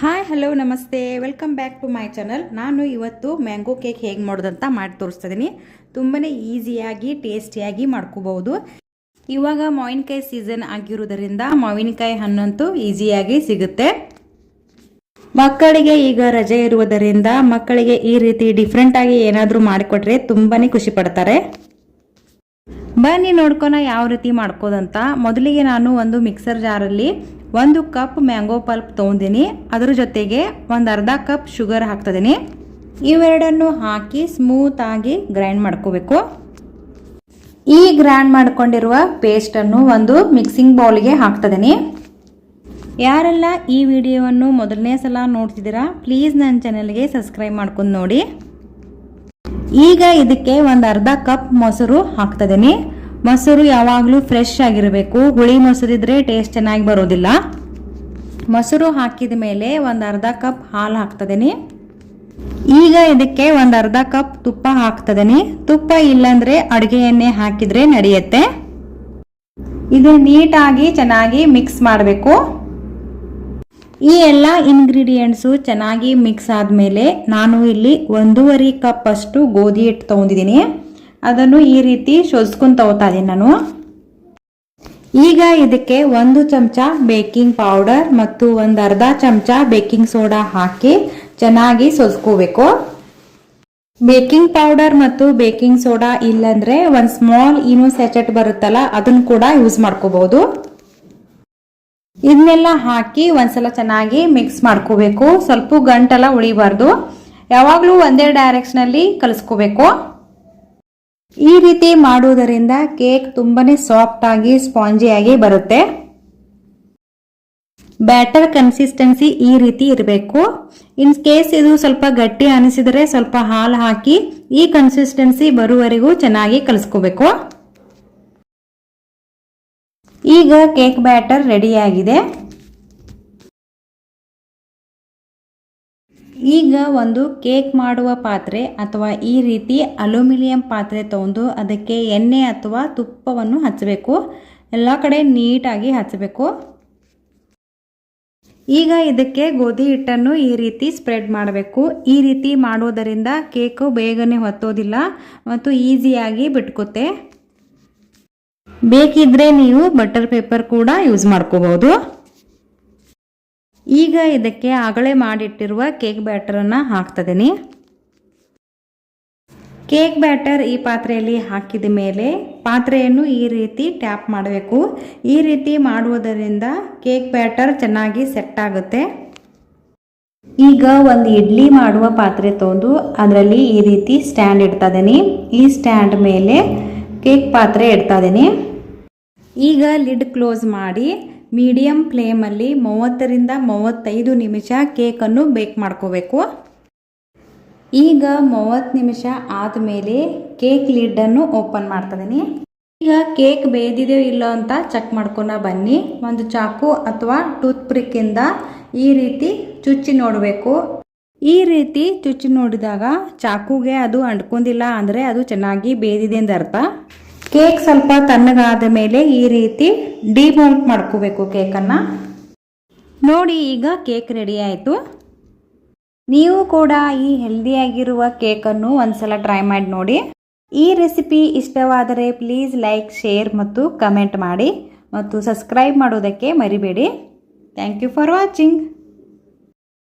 Hi hello ನಮಸ್ತೆ. Welcome back to my channel ನಾನು ಇವತ್ತು ಮ್ಯಾಂಗೋ ಕೇಕ್ ಹೇಗೆ ಮಾಡೋದಂತ ಮಾಡಿ ತೋರಿಸ್ತಾ ಇದ್ದೀನಿ ತುಂಬಾ ಈಸಿಯಾಗಿ ಟೇಸ್ಟಿಯಾಗಿ ಮಾಡ್ಕೋಬಹುದು. ಇವಾಗ ಮಾವಿನಕಾಯಿ ಸೀಸನ್ ಆಗಿರೋದರಿಂದ ಮಾವಿನಕಾಯಿ ಹಣ್ಣಂತೂ ಈಸಿಯಾಗಿ ಸಿಗುತ್ತೆ. ಮಕ್ಕಳಿಗೆ ಈಗ ರಜೆ ಇರುವುದರಿಂದ ಮಕ್ಕಳಿಗೆ ಈ ರೀತಿ ಡಿಫ್ರೆಂಟಾಗಿ ಏನಾದರೂ ಮಾಡಿಕೊಟ್ರೆ ತುಂಬಾ ಖುಷಿ ಪಡ್ತಾರೆ. ಬನ್ನಿ ನೋಡ್ಕೊನ ಯಾವ ರೀತಿ ಮಾಡ್ಕೋದಂತ. ಮೊದಲಿಗೆ ನಾನು ಒಂದು ಮಿಕ್ಸರ್ ಜಾರಲ್ಲಿ ಒಂದು ಕಪ್ ಮ್ಯಾಂಗೋ ಪಲ್ಪ್ ತೊಗೊಂಡಿನಿ. ಅದರ ಜೊತೆಗೆ ಒಂದು ಅರ್ಧ ಕಪ್ ಶುಗರ್ ಹಾಕ್ತಿದ್ದೀನಿ ಇವೆರಡನ್ನು ಹಾಕಿ ಸ್ಮೂತ್ ಆಗಿ ಗ್ರೈಂಡ್ ಮಾಡ್ಕೋಬೇಕು. ಈ ಗ್ರೈಂಡ್ ಮಾಡ್ಕೊಂಡಿರುವ ಪೇಸ್ಟನ್ನು ಒಂದು ಮಿಕ್ಸಿಂಗ್ ಬೌಲ್ಗೆ ಹಾಕ್ತಿದ್ದೀನಿ ಯಾರೆಲ್ಲ ಈ ವಿಡಿಯೋವನ್ನು ಮೊದಲನೇ ಸಲ ನೋಡ್ತಿದ್ದೀರಾ ಪ್ಲೀಸ್ ನನ್ನ ಚಾನಲ್ಗೆ ಸಬ್ಸ್ಕ್ರೈಬ್ ಮಾಡ್ಕೊಂಡು ನೋಡಿ. ಈಗ ಇದಕ್ಕೆ ಒಂದು ಅರ್ಧ ಕಪ್ ಮೊಸರು ಹಾಕ್ತಿದ್ದೀನಿ ಮೊಸರು ಯಾವಾಗಲೂ ಫ್ರೆಶ್ ಆಗಿರಬೇಕು. ಹುಳಿ ಮೊಸರಿದ್ರೆ ಟೇಸ್ಟ್ ಚೆನ್ನಾಗಿ ಬರೋದಿಲ್ಲ. ಮೊಸರು ಹಾಕಿದ ಮೇಲೆ ಒಂದು ಅರ್ಧ ಕಪ್ ಹಾಲು ಹಾಕ್ತದೇನೆ. ಈಗ ಇದಕ್ಕೆ ಒಂದು ಅರ್ಧ ಕಪ್ ತುಪ್ಪ ಹಾಕ್ತದೇನೆ. ತುಪ್ಪ ಇಲ್ಲಾಂದ್ರೆ ಅಡುಗೆ ಎಣ್ಣೆ ಹಾಕಿದ್ರೆ ನಡೆಯುತ್ತೆ. ಇದು ನೀಟಾಗಿ ಚೆನ್ನಾಗಿ ಮಿಕ್ಸ್ ಮಾಡಬೇಕು. ಈ ಎಲ್ಲ ಇಂಗ್ರೀಡಿಯೆಂಟ್ಸು ಚೆನ್ನಾಗಿ ಮಿಕ್ಸ್ ಆದಮೇಲೆ ನಾನು ಇಲ್ಲಿ ಒಂದೂವರೆ ಕಪ್ ಅಷ್ಟು ಗೋಧಿ ಹಿಟ್ಟು ತೊಗೊಂಡಿದ್ದೀನಿ. ಅದನ್ನು ಈ ರೀತಿ ಶೋಧಿಸ್ಕೊಂತ ತಗೋತಾ ಇದೀನಿ ನಾನು. ಈಗ ಇದಕ್ಕೆ ಒಂದು ಚಮಚ ಬೇಕಿಂಗ್ ಪೌಡರ್ ಮತ್ತು ಒಂದು ಅರ್ಧ ಚಮಚ ಬೇಕಿಂಗ್ ಸೋಡಾ ಹಾಕಿ ಚೆನ್ನಾಗಿ ಸೋಸ್ಕೋಬೇಕು. ಬೇಕಿಂಗ್ ಪೌಡರ್ ಮತ್ತು ಬೇಕಿಂಗ್ ಸೋಡಾ ಇಲ್ಲಂದ್ರೆ ಒಂದು ಸ್ಮಾಲ್ ಇನೋ ಸ್ಯಾಚೆಟ್ ಬರುತ್ತಲ್ಲ, ಅದನ್ನು ಕೂಡ ಯೂಸ್ ಮಾಡ್ಕೋಬಹುದು. ಇದನ್ನೆಲ್ಲ ಹಾಕಿ ಒಂದ್ಸಲ ಚೆನ್ನಾಗಿ ಮಿಕ್ಸ್ ಮಾಡ್ಕೋಬೇಕು. ಸ್ವಲ್ಪ ಗಂಟೆಲ್ಲ ಉಳಿಬಾರ್ದು. ಯಾವಾಗಲೂ ಒಂದೇ ಡೈರೆಕ್ಷನಲ್ಲಿ ಕಲಿಸ್ಕೋಬೇಕು. ಈ ರೀತಿ ಮಾಡುವುದರಿಂದ ಕೇಕ್ ತುಂಬಾನೇ ಸಾಫ್ಟ್ ಆಗಿ ಸ್ಪಾಂಜಿಯಾಗಿ ಬರುತ್ತೆ. ಬ್ಯಾಟರ್ ಕನ್ಸಿಸ್ಟೆನ್ಸಿ ಈ ರೀತಿ ಇರಬೇಕು. ಇನ್ ಕೇಸ್ ಇದು ಸ್ವಲ್ಪ ಗಟ್ಟಿ ಅನಿಸಿದರೆ ಸ್ವಲ್ಪ ಹಾಲು ಹಾಕಿ ಈ ಕನ್ಸಿಸ್ಟೆನ್ಸಿ ಬರುವವರೆಗೂ ಚೆನ್ನಾಗಿ ಕಲಿಸ್ಕೋಬೇಕು. ಈಗ ಕೇಕ್ ಬ್ಯಾಟರ್ ರೆಡಿಯಾಗಿದೆ ಈಗ ಒಂದು ಕೇಕ್ ಮಾಡುವ ಪಾತ್ರೆ ಅಥವಾ ಈ ರೀತಿ ಅಲ್ಯೂಮಿನಿಯಂ ಪಾತ್ರೆ ತೊಗೊಂಡು ಅದಕ್ಕೆ ಎಣ್ಣೆ ಅಥವಾ ತುಪ್ಪವನ್ನು ಹಚ್ಚಬೇಕು. ಎಲ್ಲ ಕಡೆ ನೀಟಾಗಿ ಹಚ್ಚಬೇಕು. ಈಗ ಇದಕ್ಕೆ ಗೋಧಿ ಹಿಟ್ಟನ್ನು ಈ ರೀತಿ ಸ್ಪ್ರೆಡ್ ಮಾಡಬೇಕು. ಈ ರೀತಿ ಮಾಡೋದರಿಂದ ಕೇಕು ಬೇಗನೆ ಹೊತ್ತೋದಿಲ್ಲ ಮತ್ತು ಈಸಿಯಾಗಿ ಬಿಟ್ಕುತ್ತೆ. ಬೇಕಿದ್ರೆ ನೀವು ಬಟರ್ ಪೇಪರ್ ಕೂಡ ಯೂಸ್ ಮಾಡ್ಕೋಬಹುದು. ಈಗ ಇದಕ್ಕೆ ಆಗಲೇ ಮಾಡಿಟ್ಟಿರುವ ಕೇಕ್ ಬ್ಯಾಟರನ್ನು ಹಾಕ್ತಿದ್ದೀನಿ ಕೇಕ್ ಬ್ಯಾಟರ್ ಈ ಪಾತ್ರೆಯಲ್ಲಿ ಹಾಕಿದ ಮೇಲೆ ಪಾತ್ರೆಯನ್ನು ಈ ರೀತಿ ಟ್ಯಾಪ್ ಮಾಡಬೇಕು. ಈ ರೀತಿ ಮಾಡುವುದರಿಂದ ಕೇಕ್ ಬ್ಯಾಟರ್ ಚೆನ್ನಾಗಿ ಸೆಟ್ ಆಗುತ್ತೆ. ಈಗ ಒಂದು ಇಡ್ಲಿ ಮಾಡುವ ಪಾತ್ರೆ ತೊಗೊಂಡು ಅದರಲ್ಲಿ ಈ ರೀತಿ ಸ್ಟ್ಯಾಂಡ್ ಇಡ್ತಾ ಇದ್ದೀನಿ ಈ ಸ್ಟ್ಯಾಂಡ್ ಮೇಲೆ ಕೇಕ್ ಪಾತ್ರೆ ಇಡ್ತಾ ಇದ್ದೀನಿ ಈಗ ಲಿಡ್ ಕ್ಲೋಸ್ ಮಾಡಿ ಮೀಡಿಯಂ ಫ್ಲೇಮಲ್ಲಿ ಮೂವತ್ತರಿಂದ ಮೂವತ್ತೈದು ನಿಮಿಷ ಕೇಕನ್ನು ಬೇಕ್ ಮಾಡ್ಕೋಬೇಕು. ಈಗ ಮೂವತ್ತು ನಿಮಿಷ ಆದಮೇಲೆ ಕೇಕ್ ಲಿಡ್ಡನ್ನು ಓಪನ್ ಮಾಡ್ತಿದ್ದೀನಿ ಈಗ ಕೇಕ್ ಬೇದಿದೆಯೋ ಇಲ್ಲೋ ಅಂತ ಚೆಕ್ ಮಾಡ್ಕೊಂಡ ಬನ್ನಿ. ಒಂದು ಚಾಕು ಅಥವಾ ಟೂತ್ ಪ್ರಿಕ್ಕಿಂದ ಈ ರೀತಿ ಚುಚ್ಚಿ ನೋಡಬೇಕು. ಈ ರೀತಿ ಚುಚ್ಚಿ ನೋಡಿದಾಗ ಚಾಕುಗೆ ಅದು ಅಂಟ್ಕೊಂಡಿಲ್ಲ ಅಂದರೆ ಅದು ಚೆನ್ನಾಗಿ ಬೇದಿದೆ ಅಂತ ಅರ್ಥ. ಕೇಕ್ ಸ್ವಲ್ಪ ತಣ್ಣಗಾದ ಮೇಲೆ ಈ ರೀತಿ ಡಿಮೌಂಟ್ ಮಾಡ್ಕೋಬೇಕು ಕೇಕನ್ನು. ನೋಡಿ, ಈಗ ಕೇಕ್ ರೆಡಿ ಆಯಿತು. ನೀವು ಕೂಡ ಈ ಹೆಲ್ದಿಯಾಗಿರುವ ಕೇಕನ್ನು ಒಂದ್ಸಲ ಟ್ರೈ ಮಾಡಿ ನೋಡಿ. ಈ ರೆಸಿಪಿ ಇಷ್ಟವಾದರೆ ಪ್ಲೀಸ್ ಲೈಕ್ ಶೇರ್ ಮತ್ತು ಕಮೆಂಟ್ ಮಾಡಿ ಮತ್ತು ಸಬ್ಸ್ಕ್ರೈಬ್ ಮಾಡೋದಕ್ಕೆ ಮರಿಬೇಡಿ. Thank you for watching